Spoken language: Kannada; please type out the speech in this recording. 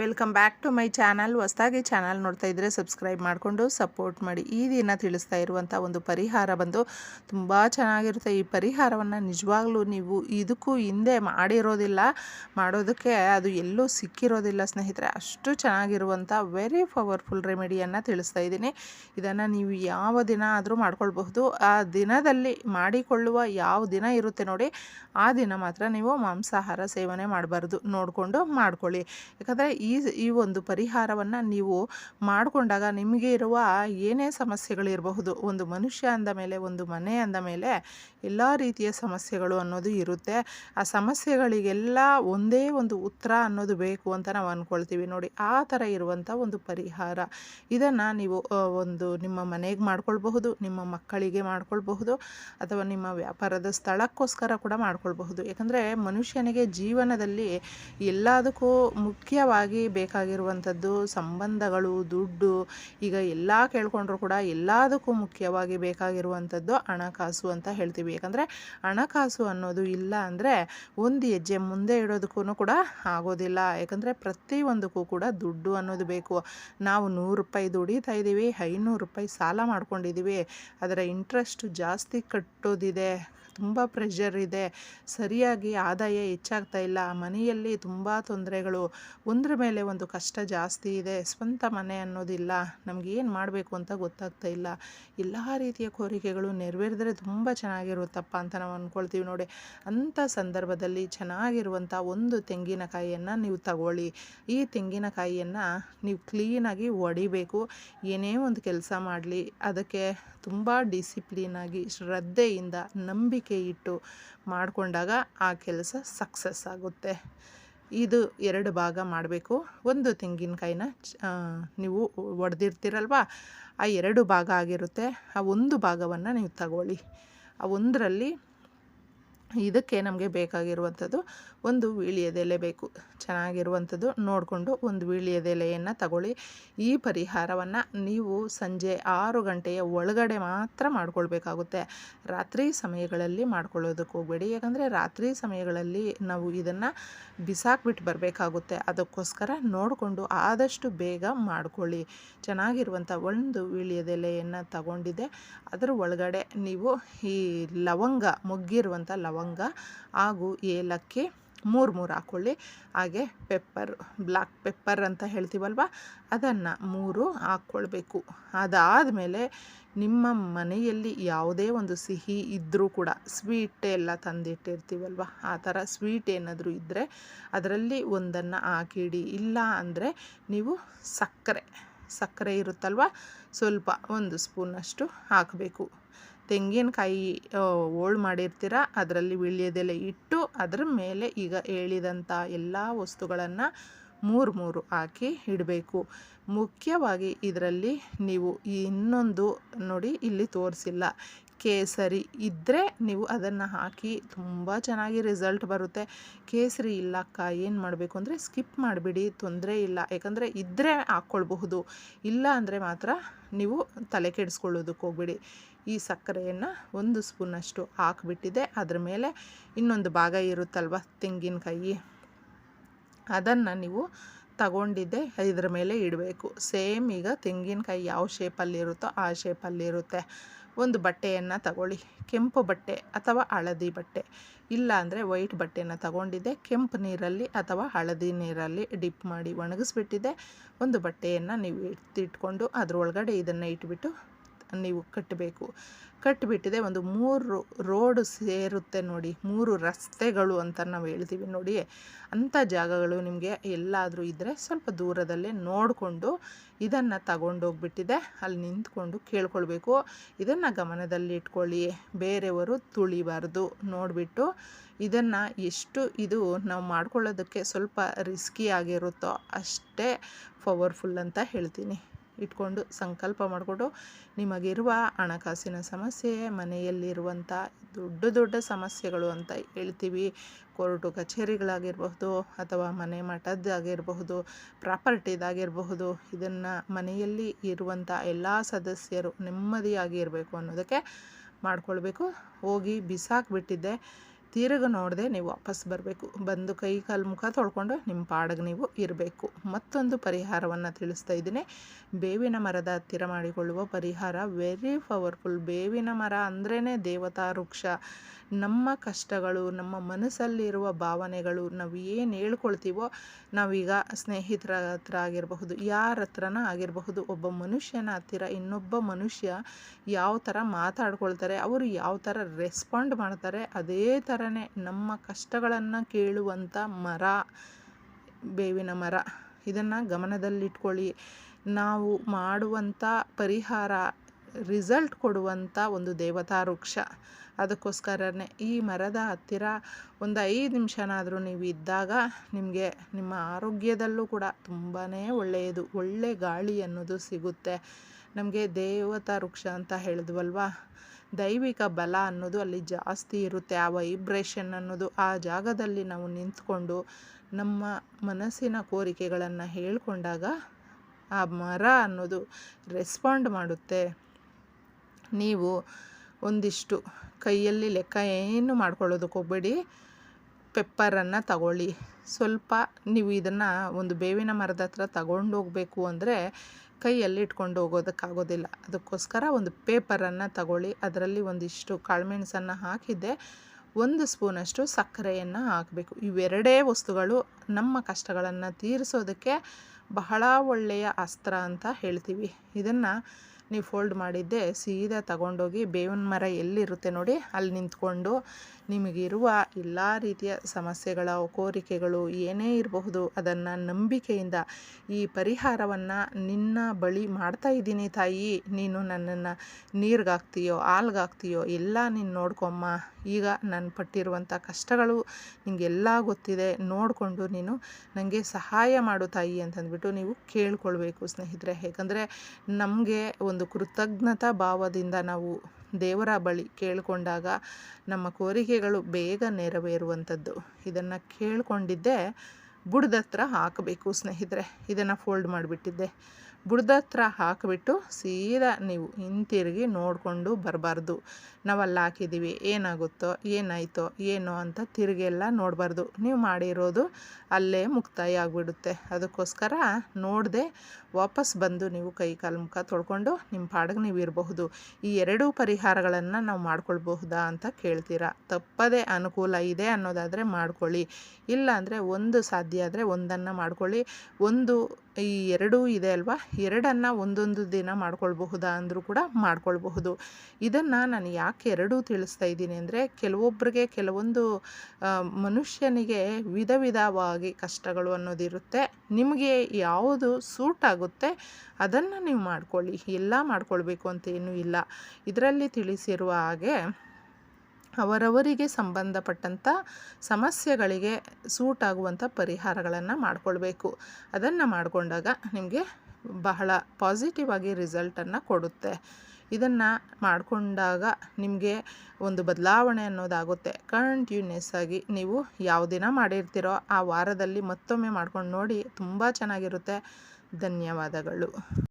Welcome back to my channel. ಹೊಸದಾಗಿ ಚಾನಲ್ ನೋಡ್ತಾ ಇದ್ದರೆ ಸಬ್ಸ್ಕ್ರೈಬ್ ಮಾಡಿಕೊಂಡು ಸಪೋರ್ಟ್ ಮಾಡಿ. ಈ ದಿನ ತಿಳಿಸ್ತಾ ಇರುವಂಥ ಒಂದು ಪರಿಹಾರ ಬಂದು ತುಂಬ ಚೆನ್ನಾಗಿರುತ್ತೆ. ಈ ಪರಿಹಾರವನ್ನು ನಿಜವಾಗ್ಲೂ ನೀವು ಇದಕ್ಕೂ ಹಿಂದೆ ಮಾಡಿರೋದಿಲ್ಲ, ಮಾಡೋದಕ್ಕೆ ಅದು ಎಲ್ಲೂ ಸಿಕ್ಕಿರೋದಿಲ್ಲ ಸ್ನೇಹಿತರೆ. ಅಷ್ಟು ಚೆನ್ನಾಗಿರುವಂಥ ವೆರಿ ಪವರ್ಫುಲ್ ರೆಮಿಡಿಯನ್ನು ತಿಳಿಸ್ತಾ ಇದ್ದೀನಿ. ಇದನ್ನು ನೀವು ಯಾವ ದಿನ ಆದರೂ ಮಾಡ್ಕೊಳ್ಬಹುದು. ಆ ದಿನದಲ್ಲಿ ಮಾಡಿಕೊಳ್ಳುವ ಯಾವ ದಿನ ಇರುತ್ತೆ ನೋಡಿ, ಆ ದಿನ ಮಾತ್ರ ನೀವು ಮಾಂಸಾಹಾರ ಸೇವನೆ ಮಾಡಬಾರ್ದು. ನೋಡಿಕೊಂಡು ಮಾಡ್ಕೊಳ್ಳಿ. ಯಾಕಂದರೆ ಈ ಈ ಒಂದು ಪರಿಹಾರವನ್ನು ನೀವು ಮಾಡಿಕೊಂಡಾಗ ನಿಮಗೆ ಇರುವ ಏನೇ ಸಮಸ್ಯೆಗಳಿರಬಹುದು, ಒಂದು ಮನುಷ್ಯ ಅಂದ ಮೇಲೆ, ಒಂದು ಮನೆ ಅಂದ ಮೇಲೆ ಎಲ್ಲ ರೀತಿಯ ಸಮಸ್ಯೆಗಳು ಅನ್ನೋದು ಇರುತ್ತೆ. ಆ ಸಮಸ್ಯೆಗಳಿಗೆಲ್ಲ ಒಂದೇ ಒಂದು ಉತ್ತರ ಅನ್ನೋದು ಬೇಕು ಅಂತ ನಾವು ಅಂದ್ಕೊಳ್ತೀವಿ ನೋಡಿ, ಆ ಥರ ಇರುವಂಥ ಒಂದು ಪರಿಹಾರ. ಇದನ್ನು ನೀವು ಒಂದು ನಿಮ್ಮ ಮನೆಗೆ ಮಾಡ್ಕೊಳ್ಬಹುದು, ನಿಮ್ಮ ಮಕ್ಕಳಿಗೆ ಮಾಡ್ಕೊಳ್ಬಹುದು, ಅಥವಾ ನಿಮ್ಮ ವ್ಯಾಪಾರದ ಸ್ಥಳಕ್ಕೋಸ್ಕರ ಕೂಡ ಮಾಡ್ಕೊಳ್ಬಹುದು. ಯಾಕಂದರೆ ಮನುಷ್ಯನಿಗೆ ಜೀವನದಲ್ಲಿ ಎಲ್ಲದಕ್ಕೂ ಮುಖ್ಯವಾಗಿ ಬೇಕಾಗಿರುವಂಥದ್ದು ಸಂಬಂಧಗಳು, ದುಡ್ಡು, ಈಗ ಎಲ್ಲ ಕೇಳ್ಕೊಂಡ್ರು ಕೂಡ ಎಲ್ಲದಕ್ಕೂ ಮುಖ್ಯವಾಗಿ ಬೇಕಾಗಿರುವಂಥದ್ದು ಹಣಕಾಸು ಅಂತ ಹೇಳ್ತೀವಿ. ಯಾಕಂದರೆ ಹಣಕಾಸು ಅನ್ನೋದು ಇಲ್ಲ ಅಂದರೆ ಒಂದು ಹೆಜ್ಜೆ ಮುಂದೆ ಇಡೋದಕ್ಕೂ ಕೂಡ ಆಗೋದಿಲ್ಲ. ಯಾಕಂದರೆ ಪ್ರತಿಯೊಂದಕ್ಕೂ ಕೂಡ ದುಡ್ಡು ಅನ್ನೋದು ಬೇಕು. ನಾವು ನೂರು ರೂಪಾಯಿ ದುಡಿತಾ ಇದ್ದೀವಿ, ಐನೂರು ರೂಪಾಯಿ ಸಾಲ ಮಾಡ್ಕೊಂಡಿದ್ದೀವಿ. ಅದರ ಇಂಟ್ರೆಸ್ಟ್ ಜಾಸ್ತಿ ಕಟ್ಟೋದಿದೆ. ತುಂಬ ಪ್ರೆಷರ್ ಇದೆ. ಸರಿಯಾಗಿ ಆದಾಯ ಹೆಚ್ಚಾಗ್ತಾ ಇಲ್ಲ. ಮನೆಯಲ್ಲಿ ತುಂಬ ತೊಂದರೆಗಳು. ಒಂದ್ರ ಮೇಲೆ ಒಂದು ಕಷ್ಟ ಜಾಸ್ತಿ ಇದೆ. ಸ್ವಂತ ಮನೆ ಅನ್ನೋದಿಲ್ಲ. ನಮ್ಗೆ ಏನು ಮಾಡಬೇಕು ಅಂತ ಗೊತ್ತಾಗ್ತಾ ಇಲ್ಲ. ಎಲ್ಲ ರೀತಿಯ ಕೋರಿಕೆಗಳು ನೆರವೇರಿದ್ರೆ ತುಂಬ ಚೆನ್ನಾಗಿರುತ್ತಪ್ಪ ಅಂತ ನಾವು ಅಂದ್ಕೊಳ್ತೀವಿ ನೋಡಿ. ಅಂಥ ಸಂದರ್ಭದಲ್ಲಿ ಚೆನ್ನಾಗಿರುವಂಥ ಒಂದು ತೆಂಗಿನಕಾಯಿಯನ್ನು ನೀವು ತಗೊಳ್ಳಿ. ಈ ತೆಂಗಿನಕಾಯಿಯನ್ನು ನೀವು ಕ್ಲೀನಾಗಿ ಒಡಿಬೇಕು. ಏನೇ ಒಂದು ಕೆಲಸ ಮಾಡಲಿ. ಅದಕ್ಕೆ ತುಂಬ ಡಿಸಿಪ್ಲೀನಾಗಿ ಶ್ರದ್ಧೆಯಿಂದ ನಂಬಿಕೆ ಇಟ್ಟು ಮಾಡಿಕೊಂಡಾಗ ಆ ಕೆಲಸ ಸಕ್ಸಸ್ ಆಗುತ್ತೆ. ಇದು ಎರಡು ಭಾಗ ಮಾಡಬೇಕು. ಒಂದು ತೆಂಗಿನಕಾಯಿನ ನೀವು ಒಡೆದಿರ್ತೀರಲ್ವ? ಆ ಎರಡು ಭಾಗ ಆಗಿರುತ್ತೆ. ಆ ಒಂದು ಭಾಗವನ್ನು ನೀವು ತಗೊಳ್ಳಿ. ಆ ಒಂದರಲ್ಲಿ ಇದಕ್ಕೆ ನಮಗೆ ಬೇಕಾಗಿರುವಂಥದ್ದು ಒಂದು ವೀಳ್ಯದೆಲೆ ಬೇಕು. ಚೆನ್ನಾಗಿರುವಂಥದ್ದು ನೋಡಿಕೊಂಡು ಒಂದು ವೀಳ್ಯದೆಲೆಯನ್ನು ತಗೊಳ್ಳಿ. ಈ ಪರಿಹಾರವನ್ನು ನೀವು ಸಂಜೆ ಆರು ಗಂಟೆಯ ಒಳಗಡೆ ಮಾತ್ರ ಮಾಡಿಕೊಳ್ಬೇಕಾಗುತ್ತೆ. ರಾತ್ರಿ ಸಮಯಗಳಲ್ಲಿ ಮಾಡ್ಕೊಳ್ಳೋದಕ್ಕೆ ಹೋಗಬೇಡಿ. ಯಾಕಂದರೆ ರಾತ್ರಿ ಸಮಯಗಳಲ್ಲಿ ನಾವು ಇದನ್ನು ಬಿಸಾಕ್ಬಿಟ್ಟು ಬರಬೇಕಾಗುತ್ತೆ. ಅದಕ್ಕೋಸ್ಕರ ನೋಡಿಕೊಂಡು ಆದಷ್ಟು ಬೇಗ ಮಾಡ್ಕೊಳ್ಳಿ. ಚೆನ್ನಾಗಿರುವಂಥ ಒಂದು ವೀಳ್ಯದೆಲೆಯನ್ನು ತಗೊಂಡಿದೆ. ಅದರ ಒಳಗಡೆ ನೀವು ಈ ಲವಂಗ, ಮುಗ್ಗಿರುವಂಥ ಲವಂಗ ಹಾಗೂ ಏಲಕ್ಕಿ ಮೂರು ಮೂರು ಹಾಕ್ಕೊಳ್ಳಿ ಹಾಗೆ ಪೆಪ್ಪರ್ ಬ್ಲ್ಯಾಕ್ ಪೆಪ್ಪರ್ ಅಂತ ಹೇಳ್ತೀವಲ್ವ? ಅದನ್ನು ಮೂರು ಹಾಕ್ಕೊಳ್ಬೇಕು. ಅದಾದಮೇಲೆ ನಿಮ್ಮ ಮನೆಯಲ್ಲಿ ಯಾವುದೇ ಒಂದು ಸಿಹಿ ಇದ್ದರೂ ಕೂಡ, ಸ್ವೀಟ್ ಎಲ್ಲ ತಂದಿಟ್ಟಿರ್ತೀವಲ್ವ? ಆ ಥರ ಸ್ವೀಟ್ ಏನಾದರೂ ಇದ್ದರೆ ಅದರಲ್ಲಿ ಒಂದನ್ನು ಹಾಕಿಡಿ. ಇಲ್ಲ ಅಂದರೆ ನೀವು ಸಕ್ಕರೆ ಸಕ್ಕರೆ ಇರುತ್ತಲ್ವ? ಸ್ವಲ್ಪ ಒಂದು ಸ್ಪೂನಷ್ಟು ಹಾಕಬೇಕು. ತೆಂಗಿನಕಾಯಿ ಹೋಳು ಮಾಡಿರ್ತೀರ? ಅದರಲ್ಲಿ ವೀಳ್ಯದೆಲೆ ಇಟ್ಟು ಅದರ ಮೇಲೆ ಈಗ ಹೇಳಿದಂಥ ಎಲ್ಲ ವಸ್ತುಗಳನ್ನು ಮೂರು ಮೂರು ಹಾಕಿ ಇಡಬೇಕು. ಮುಖ್ಯವಾಗಿ ಇದರಲ್ಲಿ ನೀವು ಇನ್ನೊಂದು ನೋಡಿ ಇಲ್ಲಿ ತೋರಿಸಿಲ್ಲ. ಕೇಸರಿ ಇದ್ದರೆ ನೀವು ಅದನ್ನು ಹಾಕಿ ತುಂಬ ಚೆನ್ನಾಗಿ ರಿಸಲ್ಟ್ ಬರುತ್ತೆ. ಕೇಸರಿ ಇಲ್ಲಕ್ಕ ಏನು ಮಾಡಬೇಕು ಅಂದರೆ ಸ್ಕಿಪ್ ಮಾಡಿಬಿಡಿ, ತೊಂದರೆ ಇಲ್ಲ. ಯಾಕಂದರೆ ಇದ್ದರೆ ಹಾಕ್ಕೊಳ್ಬಹುದು ಇಲ್ಲ ಅಂದರೆ ಮಾತ್ರ ನೀವು ತಲೆ ಕೆಡಿಸ್ಕೊಳ್ಳೋದಕ್ಕೆ ಹೋಗ್ಬಿಡಿ. ಈ ಸಕ್ಕರೆಯನ್ನು ಒಂದು ಸ್ಪೂನಷ್ಟು ಹಾಕಿಬಿಟ್ಟಿದೆ. ಅದ್ರ ಮೇಲೆ ಇನ್ನೊಂದು ಭಾಗ ಇರುತ್ತಲ್ವ, ತೆಂಗಿನಕಾಯಿ? ಅದನ್ನು ನೀವು ತಗೊಂಡಿದ್ದೆ, ಇದರ ಮೇಲೆ ಇಡಬೇಕು. ಸೇಮ್ ಈಗ ತೆಂಗಿನಕಾಯಿ ಯಾವ ಶೇಪಲ್ಲಿರುತ್ತೋ ಆ ಶೇಪಲ್ಲಿರುತ್ತೆ ಒಂದು ಬಟ್ಟೆಯನ್ನು ತಗೊಳ್ಳಿ. ಕೆಂಪು ಬಟ್ಟೆ ಅಥವಾ ಹಳದಿ ಬಟ್ಟೆ. ಇಲ್ಲ ಅಂದರೆ ವೈಟ್ ಬಟ್ಟೆನ ತಗೊಂಡಿದ್ದೆ. ಕೆಂಪು ನೀರಲ್ಲಿ ಅಥವಾ ಹಳದಿ ನೀರಲ್ಲಿ ಡಿಪ್ ಮಾಡಿ ಒಣಗಿಸ್ಬಿಟ್ಟಿದ್ದೆ. ಒಂದು ಬಟ್ಟೆಯನ್ನು ನೀವು ಎತ್ತಿಟ್ಕೊಂಡು ಅದರೊಳಗಡೆ ಇದನ್ನು ಇಟ್ಬಿಟ್ಟು ನೀವು ಕಟ್ಟಬೇಕು. ಕಟ್ಟಿಬಿಟ್ಟಿದೆ ಒಂದು ಮೂರು ರೋಡು ಸೇರುತ್ತೆ ನೋಡಿ, ಮೂರು ರಸ್ತೆಗಳು ಅಂತ ನಾವು ಹೇಳ್ತೀವಿ ನೋಡಿ. ಅಂಥ ಜಾಗಗಳು ನಿಮಗೆ ಎಲ್ಲಾದರೂ ಇದ್ದರೆ ಸ್ವಲ್ಪ ದೂರದಲ್ಲೇ ನೋಡಿಕೊಂಡು ಇದನ್ನು ತಗೊಂಡೋಗ್ಬಿಟ್ಟಿದೆ. ಅಲ್ಲಿ ನಿಂತ್ಕೊಂಡು ಕೇಳ್ಕೊಳ್ಬೇಕು. ಇದನ್ನು ಗಮನದಲ್ಲಿ ಇಟ್ಕೊಳ್ಳಿ. ಬೇರೆಯವರು ತುಳಿಬಾರ್ದು. ನೋಡಿಬಿಟ್ಟು ಇದನ್ನು ಎಷ್ಟು ಇದು ನಾವು ಮಾಡ್ಕೊಳ್ಳೋದಕ್ಕೆ ಸ್ವಲ್ಪ ರಿಸ್ಕಿ ಆಗಿರುತ್ತೋ ಅಷ್ಟೇ ಪವರ್ಫುಲ್ ಅಂತ ಹೇಳ್ತೀನಿ. ಇಟ್ಕೊಂಡು ಸಂಕಲ್ಪ ಮಾಡಿಕೊಂಡು ನಿಮಗಿರುವ ಹಣಕಾಸಿನ ಸಮಸ್ಯೆ, ಮನೆಯಲ್ಲಿರುವಂಥ ದೊಡ್ಡ ದೊಡ್ಡ ಸಮಸ್ಯೆಗಳು ಅಂತ ಹೇಳ್ತೀವಿ. ಕೋರ್ಟು ಕಚೇರಿಗಳಾಗಿರಬಹುದು ಅಥವಾ ಮನೆ ಮಠದ್ದಾಗಿರಬಹುದು, ಪ್ರಾಪರ್ಟಿದಾಗಿರಬಹುದು, ಇದನ್ನು ಮನೆಯಲ್ಲಿ ಇರುವಂಥ ಎಲ್ಲ ಸದಸ್ಯರು ನೆಮ್ಮದಿಯಾಗಿ ಇರಬೇಕು ಅನ್ನೋದಕ್ಕೆ ಮಾಡ್ಕೊಳ್ಬೇಕು. ಹೋಗಿ ಬಿಸಾಕ್ಬಿಟ್ಟಿದ್ದೆ. ತಿರುಗಿ ನೋಡದೆ ನೀವು ವಾಪಸ್ ಬರಬೇಕು. ಬಂದು ಕೈ ಕಾಲು ಮುಖ ತೊಳ್ಕೊಂಡು ನಿಮ್ಮ ಪಾಡಿಗೆ ನೀವು ಇರಬೇಕು. ಮತ್ತೊಂದು ಪರಿಹಾರವನ್ನು ತಿಳಿಸ್ತಾ ಇದ್ದೀನಿ. ಬೇವಿನ ಮರದ ಹತ್ತಿರ ಮಾಡಿಕೊಳ್ಳುವ ಪರಿಹಾರ. ವೆರಿ ಪವರ್ಫುಲ್ ಬೇವಿನ ಮರ ಅಂದ್ರೇ ದೇವತಾ ವೃಕ್ಷ. ನಮ್ಮ ಕಷ್ಟಗಳು, ನಮ್ಮ ಮನಸ್ಸಲ್ಲಿರುವ ಭಾವನೆಗಳು ನಾವು ಏನು ಹೇಳ್ಕೊಳ್ತೀವೋ ನಾವೀಗ ಸ್ನೇಹಿತರ ಹತ್ರ ಆಗಿರಬಹುದು, ಯಾರ ಹತ್ರನ ಆಗಿರಬಹುದು, ಒಬ್ಬ ಮನುಷ್ಯನ ಹತ್ತಿರ ಇನ್ನೊಬ್ಬ ಮನುಷ್ಯ ಯಾವ ಥರ ಮಾತಾಡ್ಕೊಳ್ತಾರೆ, ಅವರು ಯಾವ ಥರ ರೆಸ್ಪಾಂಡ್ ಮಾಡ್ತಾರೆ, ಅದೇ ಥರನೇ ನಮ್ಮ ಕಷ್ಟಗಳನ್ನು ಕೇಳುವಂಥ ಮರ, ಬೇವಿನ ಮರ, ಇದನ್ನು ಗಮನದಲ್ಲಿಟ್ಕೊಳ್ಳಿ. ನಾವು ಮಾಡುವಂಥ ಪರಿಹಾರ ರಿಸಲ್ಟ್ ಕೊಡುವಂಥ ಒಂದು ದೇವತಾ ವೃಕ್ಷ ಅದಕ್ಕೋಸ್ಕರನೇ ಈ ಮರದ ಹತ್ತಿರ ಒಂದು ಐದು ನಿಮಿಷನಾದರೂ ನೀವು ಇದ್ದಾಗ ನಿಮಗೆ ನಿಮ್ಮ ಆರೋಗ್ಯದಲ್ಲೂ ಕೂಡ ತುಂಬಾ ಒಳ್ಳೆಯದು, ಒಳ್ಳೆ ಗಾಳಿ ಅನ್ನೋದು ಸಿಗುತ್ತೆ. ನಮಗೆ ದೇವತಾ ವೃಕ್ಷ ಅಂತ ಹೇಳಿದ್ವಲ್ವಾ? ದೈವಿಕ ಬಲ ಅನ್ನೋದು ಅಲ್ಲಿ ಜಾಸ್ತಿ ಇರುತ್ತೆ, ಆ ವೈಬ್ರೇಷನ್ ಅನ್ನೋದು. ಆ ಜಾಗದಲ್ಲಿ ನಾವು ನಿಂತ್ಕೊಂಡು ನಮ್ಮ ಮನಸ್ಸಿನ ಕೋರಿಕೆಗಳನ್ನು ಹೇಳ್ಕೊಂಡಾಗ ಆ ಮರ ಅನ್ನೋದು ರೆಸ್ಪಾಂಡ್ ಮಾಡುತ್ತೆ. ನೀವು ಒಂದಿಷ್ಟು ಕೈಯಲ್ಲಿ ಲೆಕ್ಕ ಏನು ಮಾಡ್ಕೊಳ್ಳೋದಕ್ಕೆ ಹೋಗಬೇಡಿ. ಪೆಪ್ಪರನ್ನು ತಗೊಳ್ಳಿ. ಸ್ವಲ್ಪ ನೀವು ಇದನ್ನು ಒಂದು ಬೇವಿನ ಮರದ ಹತ್ರ ತಗೊಂಡು ಹೋಗಬೇಕು ಅಂದರೆ ಕೈಯಲ್ಲಿ ಇಟ್ಕೊಂಡು ಹೋಗೋದಕ್ಕಾಗೋದಿಲ್ಲ ಅದಕ್ಕೋಸ್ಕರ ಒಂದು ಪೇಪರನ್ನು ತಗೊಳ್ಳಿ. ಅದರಲ್ಲಿ ಒಂದಿಷ್ಟು ಕಾಳುಮೆಣಸನ್ನು ಹಾಕಿದ್ದೆ. ಒಂದು ಸ್ಪೂನಷ್ಟು ಸಕ್ಕರೆಯನ್ನು ಹಾಕಬೇಕು. ಇವೆರಡೇ ವಸ್ತುಗಳು ನಮ್ಮ ಕಷ್ಟಗಳನ್ನು ತೀರಿಸೋದಕ್ಕೆ ಬಹಳ ಒಳ್ಳೆಯ ಅಸ್ತ್ರ ಅಂತ ಹೇಳ್ತೀವಿ. ಇದನ್ನು ನೀವು ಫೋಲ್ಡ್ ಮಾಡಿದ್ದೆ ಸೀದಾ ತಗೊಂಡೋಗಿ ಬೇವಿನ ಮರ ಎಲ್ಲಿರುತ್ತೆ ನೋಡಿ ಅಲ್ಲಿ ನಿಂತ್ಕೊಂಡು ನಿಮಗಿರುವ ಎಲ್ಲ ರೀತಿಯ ಸಮಸ್ಯೆಗಳ, ಕೋರಿಕೆಗಳು ಏನೇ ಇರಬಹುದು, ಅದನ್ನು ನಂಬಿಕೆಯಿಂದ ಈ ಪರಿಹಾರವನ್ನು ನಿನ್ನ ಬಳಿ ಮಾಡ್ತಾ ಇದ್ದೀನಿ ತಾಯಿ. ನೀನು ನನ್ನನ್ನು ನೀರಿಗಾಗ್ತೀಯೋ ಹಾಲ್ಗಾಗ್ತೀಯೋ ಎಲ್ಲ ನೀನು ನೋಡ್ಕೊಮ್ಮ ಈಗ ನಾನು ಪಟ್ಟಿರುವಂಥ ಕಷ್ಟಗಳು ನಿಮಗೆಲ್ಲ ಗೊತ್ತಿದೆ. ನೋಡಿಕೊಂಡು ನೀನು ನನಗೆ ಸಹಾಯ ಮಾಡು ತಾಯಿ ಅಂತಂದ್ಬಿಟ್ಟು ನೀವು ಕೇಳ್ಕೊಳ್ಬೇಕು ಸ್ನೇಹಿತರೆ. ಯಾಕಂದರೆ ನಮಗೆ ಒಂದು ಕೃತಜ್ಞತಾ ಭಾವದಿಂದ ನಾವು ದೇವರ ಬಳಿ ಕೇಳಿಕೊಂಡಾಗ ನಮ್ಮ ಕೋರಿಕೆಗಳು ಬೇಗ ನೆರವೇರುವಂಥದ್ದು. ಇದನ್ನು ಕೇಳಿಕೊಂಡಿದ್ದೆ. ಬುಡದತ್ರ ಹಾಕಬೇಕು ಸ್ನೇಹಿತರೆ. ಇದನ್ನು ಫೋಲ್ಡ್ ಮಾಡಿಬಿಟ್ಟಿದ್ದೆ. ಬುಡದ ಹತ್ರ ಹಾಕಿಬಿಟ್ಟು ಸೀದಾ ನೀವು ಹಿಂತಿರುಗಿ ನೋಡಿಕೊಂಡು ಬರಬಾರ್ದು. ನಾವು ಅಲ್ಲಿ ಹಾಕಿದ್ದೀವಿ, ಏನಾಗುತ್ತೋ, ಏನಾಯಿತೋ, ಏನೋ ಅಂತ ತಿರುಗೆಲ್ಲ ನೋಡಬಾರ್ದು. ನೀವು ಮಾಡಿರೋದು ಅಲ್ಲೇ ಮುಕ್ತಾಯ ಆಗಿಬಿಡುತ್ತೆ. ಅದಕ್ಕೋಸ್ಕರ ನೋಡದೆ ವಾಪಸ್ ಬಂದು ನೀವು ಕೈ ಕಾಲು ಮುಖ ತೊಳ್ಕೊಂಡು ನಿಮ್ಮ ಪಾಡಿಗೆ ನೀವು ಇರಬಹುದು. ಈ ಎರಡೂ ಪರಿಹಾರಗಳನ್ನು ನಾವು ಮಾಡ್ಕೊಳ್ಬಹುದಾ ಅಂತ ಕೇಳ್ತೀರಾ? ತಪ್ಪದೇ ಅನುಕೂಲ ಇದೆ ಅನ್ನೋದಾದರೆ ಮಾಡ್ಕೊಳ್ಳಿ. ಇಲ್ಲಾಂದರೆ ಒಂದು ಸಾಧ್ಯ ಆದರೆ ಒಂದನ್ನು ಮಾಡ್ಕೊಳ್ಳಿ. ಒಂದು ಈ ಎರಡೂ ಇದೆ ಅಲ್ವಾ? ಎರಡನ್ನು ಒಂದೊಂದು ದಿನ ಮಾಡ್ಕೊಳ್ಬಹುದಾ ಅಂದರೂ ಕೂಡ ಮಾಡ್ಕೊಳ್ಬಹುದು. ಇದನ್ನು ನಾನು ಯಾಕೆ ಎರಡೂ ತಿಳಿಸ್ತಾ ಇದ್ದೀನಿ ಅಂದರೆ ಕೆಲವೊಬ್ಬರಿಗೆ ಕೆಲವೊಂದು ಮನುಷ್ಯನಿಗೆ ವಿಧ ವಿಧವಾಗಿ ಕಷ್ಟಗಳು ಅನ್ನೋದಿರುತ್ತೆ. ನಿಮಗೆ ಯಾವುದು ಸೂಟ್ ಆಗುತ್ತೆ ಅದನ್ನು ನೀವು ಮಾಡ್ಕೊಳ್ಳಿ. ಎಲ್ಲ ಮಾಡ್ಕೊಳ್ಬೇಕು ಅಂತ ಏನೂ ಇಲ್ಲ. ಇದರಲ್ಲಿ ತಿಳಿಸಿರುವ ಹಾಗೆ ಅವರವರಿಗೆ ಸಂಬಂಧಪಟ್ಟಂಥ ಸಮಸ್ಯೆಗಳಿಗೆ ಸೂಟ್ ಆಗುವಂಥ ಪರಿಹಾರಗಳನ್ನು ಮಾಡಿಕೊಳ್ಬೇಕು. ಅದನ್ನು ಮಾಡಿಕೊಂಡಾಗ ನಿಮಗೆ ಬಹಳ ಪಾಸಿಟಿವ್ ಆಗಿ ರಿಸಲ್ಟನ್ನು ಕೊಡುತ್ತೆ. ಇದನ್ನು ಮಾಡಿಕೊಂಡಾಗ ನಿಮಗೆ ಒಂದು ಬದಲಾವಣೆ ಅನ್ನೋದಾಗುತ್ತೆ. ಕಂಟಿನ್ಯೂಸ್ ಆಗಿ ನೀವು ಯಾವ ದಿನ ಮಾಡಿರ್ತೀರೋ ಆ ವಾರದಲ್ಲಿ ಮತ್ತೊಮ್ಮೆ ಮಾಡ್ಕೊಂಡು ನೋಡಿ ತುಂಬ ಚೆನ್ನಾಗಿರುತ್ತೆ. ಧನ್ಯವಾದಗಳು.